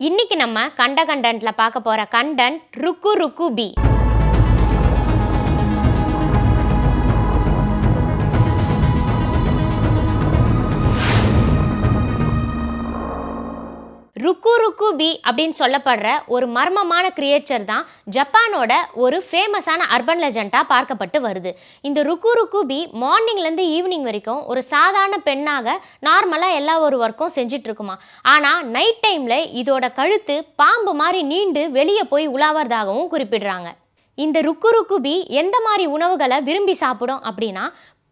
இன்னைக்கு நம்ம கண்ட கண்டன்ட்ல பார்க்க போற கண்டன்ட் ருக்கு ருக்கு பி. ருக்கு ருக்கு பி அப்படின்னு சொல்லப்படுற ஒரு மர்மமான கிரியேச்சர் தான் ஜப்பானோட ஒரு ஃபேமஸான அர்பன் லெஜெண்டாக பார்க்கப்பட்டு வருது. இந்த ருக்கு ருக்கு பி மார்னிங்லேருந்து ஈவினிங் வரைக்கும் ஒரு சாதாரண பெண்ணாக நார்மலாக எல்லா ஒரு ஒர்க்கும் செஞ்சிட்ருக்குமா ஆனால் நைட் டைமில் இதோட கழுத்து பாம்பு மாதிரி நீண்டு வெளியே போய் உலாவதாகவும் குறிப்பிடுறாங்க. இந்த ருக்கு ருக்கு பி எந்த மாதிரி உணவுகளை விரும்பி சாப்பிடும் அப்படின்னா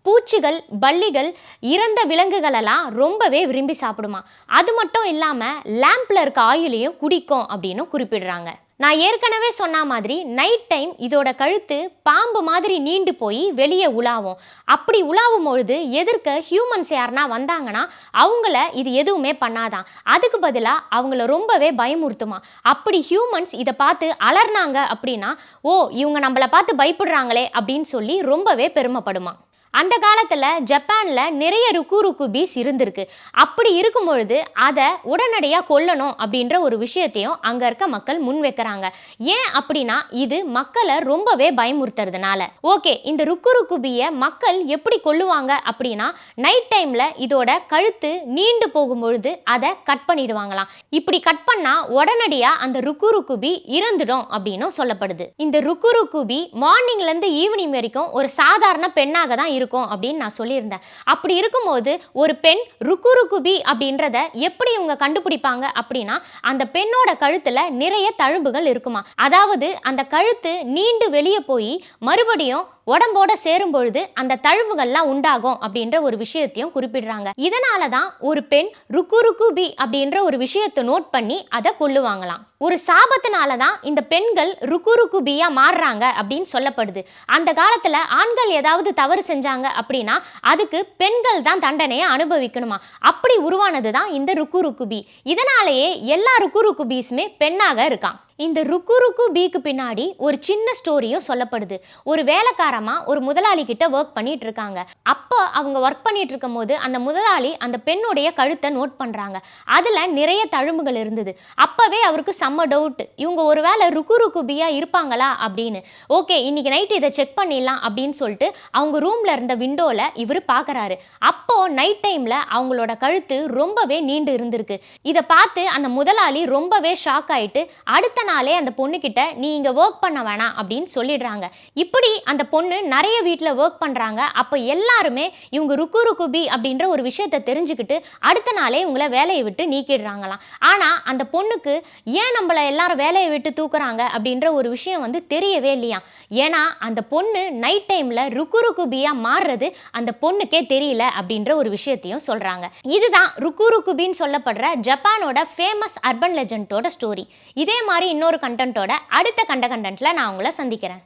பூச்சிகள் பல்லிகள் இறந்த விலங்குகளெல்லாம் ரொம்பவே விரும்பி சாப்பிடுமா? அது மட்டும் இல்லாமல் லேம்பில் இருக்க ஆயிலையும் குடிக்கும் அப்படின்னு குறிப்பிடுறாங்க. நான் ஏற்கனவே சொன்ன மாதிரி நைட் டைம் இதோட கழுத்து பாம்பு மாதிரி நீண்டு போய் வெளியே உலாவும். அப்படி உலாவும் பொழுது எதிர்க்க ஹியூமன்ஸ் யாருனா வந்தாங்கன்னா அவங்கள இது எதுவுமே பண்ணாதான். அதுக்கு பதிலாக அவங்கள ரொம்பவே பயமுறுத்துமா. அப்படி ஹியூமன்ஸ் இதை பார்த்து அலர்னாங்க அப்படின்னா ஓ இவங்க நம்மளை பார்த்து பயப்படுறாங்களே அப்படின்னு சொல்லி ரொம்பவே பெருமைப்படுமா? அந்த காலத்தில் ஜப்பானில் நிறைய ருக்கு ருக்கு பீஸ் இருந்திருக்கு. அப்படி இருக்கும் பொழுது அதை உடனடியாக கொல்லணும் அப்படின்ற ஒரு விஷயத்தையும் அங்கே இருக்க மக்கள் முன் வைக்கிறாங்க ஏன் அப்படின்னா இது மக்களை ரொம்பவே பயமுறுத்துறதுனால. ஓகே இந்த ருக்கு ருக்கு பீயை மக்கள் எப்படி கொல்லுவாங்க அப்படின்னா நைட் டைமில் இதோட கழுத்து நீண்டு போகும் பொழுது அதை கட் பண்ணிடுவாங்களாம். இப்படி கட் பண்ணால் உடனடியாக அந்த ருக்கு ருக்கு பீ இறந்துடும் அப்படின்னும் சொல்லப்படுது. இந்த ருக்கு ருக்கு பீ மார்னிங்லேருந்து ஈவினிங் வரைக்கும் ஒரு சாதாரண பெண்ணாக தான் இருக்கும் அப்படின்னு நான் சொல்லியிருந்தேன். அப்படி இருக்கும்போது ஒரு பெண் ருக்கு ருக்குபி அப்படின்றத எப்படி இவங்க கண்டுபிடிப்பாங்க அப்படின்னா அந்த பெண்ணோட கழுத்துல நிறைய தழும்புகள் இருக்குமா. அதாவது அந்த கழுத்து நீண்டு வெளியே போய் மறுபடியும் உடம்போட சேரும் பொழுது அந்த தழும்புகள்லாம் உண்டாகும் அப்படின்ற ஒரு விஷயத்தையும் குறிப்பிடுறாங்க. இதனால தான் ஒரு பெண் ருக்கு ருக்கு பி அப்படின்ற ஒரு விஷயத்தை நோட் பண்ணி அதை கொள்ளுவாங்களாம் ஒரு சாபத்தினால தான் இந்த பெண்கள் ருக்கு ருக்கு பியா மாறுறாங்க அப்படின்னு சொல்லப்படுது. அந்த காலத்துல ஆண்கள் ஏதாவது தவறு செஞ்சாங்க அப்படின்னா அதுக்கு பெண்கள் தான் தண்டனையை அனுபவிக்கணுமா? அப்படி உருவானது தான் இந்த ருக்கு ருக்கு பி. இதனாலேயே எல்லா ருக்கு ருக்கு பீஸுமே பெண்ணாக இருக்கான் இந்த ருக்கு ருக்கு பீக்கு பின்னாடி ஒரு சின்ன ஸ்டோரியும் சொல்லப்படுது. ஒரு வேலைக்காரமாக ஒரு முதலாளி கிட்ட ஒர்க் பண்ணிட்டு இருக்காங்க அப்போ அவங்க ஒர்க் பண்ணிட்டு இருக்கும் போது அந்த முதலாளி அந்த பெண்ணுடைய கழுத்தை நோட் பண்ணுறாங்க அதில் நிறைய தழும்புகள் இருந்தது. அப்போவே அவருக்கு செம்ம டவுட் இவங்க ஒரு வேளை ருக்கு ருக்கு பியா இருப்பாங்களா அப்படின்னு. ஓகே இன்னைக்கு நைட் இதை செக் பண்ணிடலாம் அப்படின்னு சொல்லிட்டு அவங்க ரூமில் இருந்த விண்டோவில் இவர் பார்க்கறாரு அப்போ நைட் டைமில் அவங்களோட கழுத்து ரொம்பவே நீண்டு இருந்திருக்கு. இதை பார்த்து அந்த முதலாளி ரொம்பவே ஷாக் ஆயிட்டு அடுத்த நாளே அந்த பொண்ணுக்கிட்ட நீ இங்கே ஒர்க் பண்ண வேணாம் அப்படின்னு சொல்லிடுறாங்க. இப்படி அந்த பொண்ணு நிறைய வீட்டில் ஒர்க் பண்ணுறாங்க அப்போ எல்லாருமே இவங்க ருக்கு ருக்குபி அப்படின்ற ஒரு விஷயத்தை தெரிஞ்சுக்கிட்டு அடுத்த நாளே இவங்கள வேலையை விட்டு நீக்கிடுறாங்களாம். ஆனால் அந்த பொண்ணுக்கு ஏன் நம்மளை எல்லாரும் வேலையை விட்டு தூக்குறாங்க அப்படின்ற ஒரு விஷயம் வந்து தெரியவே இல்லையா ஏன்னா அந்த பொண்ணு நைட் டைமில் ருக்கு ருக்குபியாக மாறுறது அந்த பொண்ணுக்கே தெரியல அப்படின்ற ஒரு விஷயத்தையும் சொல்கிறாங்க இதுதான் ருக்கு ருக்குபின்னு சொல்லப்படுற ஜப்பானோட ஃபேமஸ் அர்பன் லெஜண்டோட ஸ்டோரி இதே மாதிரி இன்னொரு கண்டென்ட்டோட அடுத்த கண்ட கண்டென்ட்டில் நான் உங்களை சந்திக்கிறேன்.